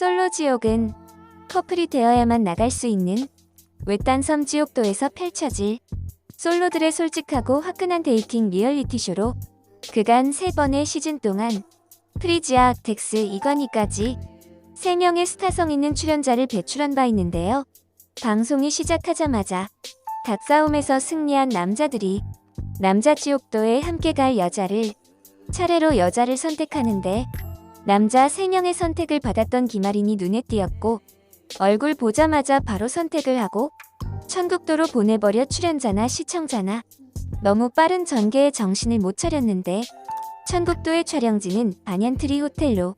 솔로 지옥은 커플이 되어야만 나갈 수 있는 외딴 섬 지옥도에서 펼쳐질 솔로들의 솔직하고 화끈한 데이팅 리얼리티 쇼로 그간 세 번의 시즌 동안 프리지아, 덱스, 이관희까지 세 명의 스타성 있는 출연자를 배출한 바 있는데요. 방송이 시작하자마자 닭싸움에서 승리한 남자들이 남자 지옥도에 함께 갈 여자를 차례로 여자를 선택하는데 남자 3명의 선택을 받았던 김아린이 눈에 띄었고 얼굴 보자마자 바로 선택을 하고 천국도로 보내버려 출연자나 시청자나 너무 빠른 전개에 정신을 못 차렸는데 천국도의 촬영지는 반얀트리 호텔로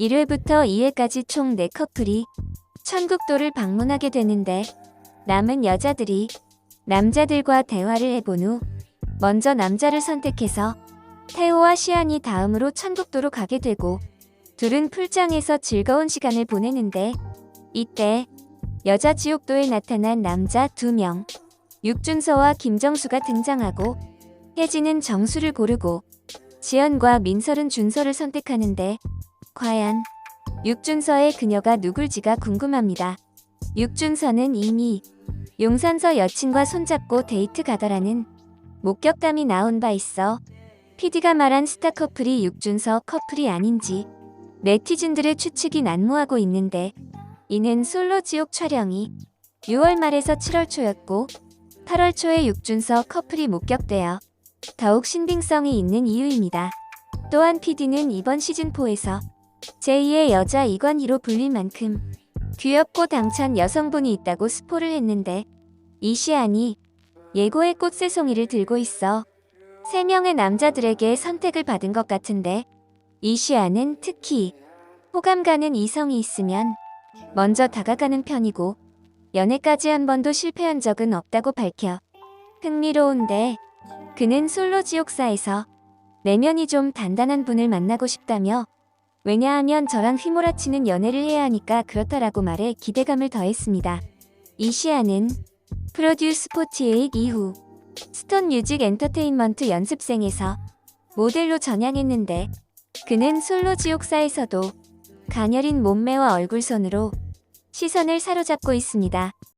1회부터 2회까지 총 4커플이 천국도를 방문하게 되는데 남은 여자들이 남자들과 대화를 해본 후 먼저 남자를 선택해서 태호와 시안이 다음으로 천국도로 가게 되고 둘은 풀장에서 즐거운 시간을 보내는데 이때 여자 지옥도에 나타난 남자 두 명 육준서와 김정수가 등장하고 혜진은 정수를 고르고 지연과 민설은 준서를 선택하는데 과연 육준서의 그녀가 누굴지가 궁금합니다. 육준서는 이미 용산서 여친과 손잡고 데이트 가더라는 목격담이 나온 바 있어 PD가 말한 스타 커플이 육준서 커플이 아닌지 네티즌들의 추측이 난무하고 있는데 이는 솔로 지옥 촬영이 6월 말에서 7월 초였고 8월 초에 육준서 커플이 목격되어 더욱 신빙성이 있는 이유입니다. 또한 PD는 이번 시즌4에서 제2의 여자 이관희로 불릴 만큼 귀엽고 당찬 여성분이 있다고 스포를 했는데 이시안이 예고의 꽃새송이를 들고 있어 세 명의 남자들에게 선택을 받은 것 같은데 이시안은 특히 호감 가는 이성이 있으면 먼저 다가가는 편이고 연애까지 한 번도 실패한 적은 없다고 밝혀 흥미로운데 그는 솔로 지옥사에서 내면이 좀 단단한 분을 만나고 싶다며 왜냐하면 저랑 휘몰아치는 연애를 해야 하니까 그렇다라고 말해 기대감을 더했습니다. 이시아는 프로듀스 48 이후 스톤 뮤직 엔터테인먼트 연습생에서 모델로 전향했는데 그는 솔로 지옥사에서도 가녀린 몸매와 얼굴선으로 시선을 사로잡고 있습니다.